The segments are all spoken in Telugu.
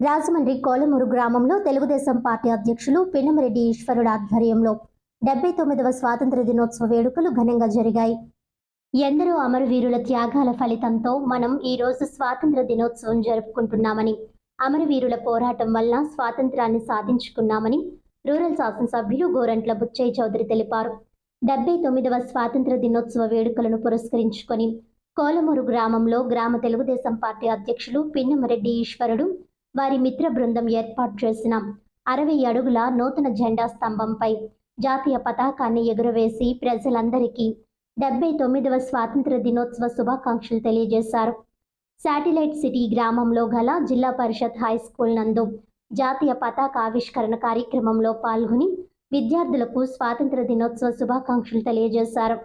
రాజమండ్రి కోలమూరు గ్రామంలో తెలుగుదేశం పార్టీ అధ్యక్షులు పిన్నమరెడ్డి ఈశ్వరుడు ఆధ్వర్యంలో డెబ్బై తొమ్మిదవ స్వాతంత్ర దినోత్సవ వేడుకలు ఘనంగా జరిగాయి. ఎందరో అమరవీరుల త్యాగాల ఫలితంతో మనం ఈ రోజు స్వాతంత్ర దినోత్సవం జరుపుకుంటున్నామని అమరవీరుల పోరాటం వల్ల స్వాతంత్రాన్ని సాధించుకున్నామని రూరల్ శాసనసభ్యులు గోరంట్ల బుచ్చయ్య చౌదరి తెలిపారు. డెబ్బై తొమ్మిదవ స్వాతంత్ర దినోత్సవ వేడుకలను పురస్కరించుకొని కోలమూరు గ్రామంలో గ్రామ తెలుగుదేశం పార్టీ అధ్యక్షులు పిన్నమరెడ్డి ఈశ్వరుడు వారి మిత్ర బృందం ఏర్పాటు చేసిన అరవై అడుగుల నూతన జెండా స్తంభంపై జాతీయ పతాకాన్ని ఎగురవేసి ప్రజలందరికీ డెబ్బై తొమ్మిదవ స్వాతంత్ర దినోత్సవ శుభాకాంక్షలు తెలియజేశారు. శాటిలైట్ సిటీ గ్రామంలో గల జిల్లా పరిషత్ హై స్కూల్ నందు జాతీయ పతాక ఆవిష్కరణ కార్యక్రమంలో పాల్గొని విద్యార్థులకు స్వాతంత్ర దినోత్సవ శుభాకాంక్షలు తెలియజేశారు.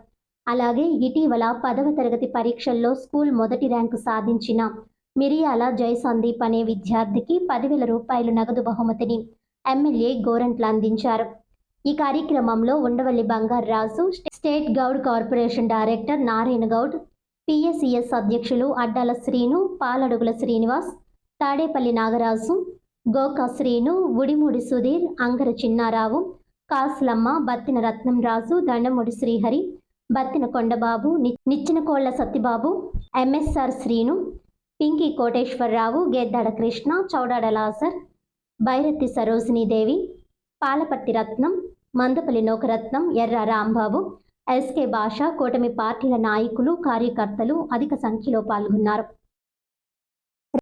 అలాగే ఇటీవల పదవ తరగతి పరీక్షల్లో స్కూల్ మొదటి ర్యాంకు సాధించిన మిరియాల జై సందీప్ అనే విద్యార్థికి పదివేల రూపాయలు నగదు బహుమతిని ఎమ్మెల్యే గోరంట్ల అందించారు. ఈ కార్యక్రమంలో Undavalli Bangararaju state Goud corporation director Narayana Goud PSCS అధ్యక్షులు అడ్డాల శ్రీను పాలడుగుల శ్రీనివాస్ తాడేపల్లి నాగరాజు గోకా శ్రీను ఉడిమూడి సుధీర్ అంగర చిన్నారావు కాసులమ్మ బత్తిన రత్నం రాజు దండమూడి శ్రీహరి బత్తిన కొండబాబు నిచ్చిన కోళ్ళ సత్యబాబు ఎంఎస్ఆర్ శ్రీను పింకి కోటేశ్వరరావు గేద్దాడ కృష్ణ చౌడాడ లాసర్ బైరత్తి సరోజినీదేవి పాలపర్తి రత్నం మందపల్లి నోకరత్నం ఎర్ర రాంబాబు ఎస్కే భాష కూటమి పార్టీల నాయకులు కార్యకర్తలు అధిక సంఖ్యలో పాల్గొన్నారు.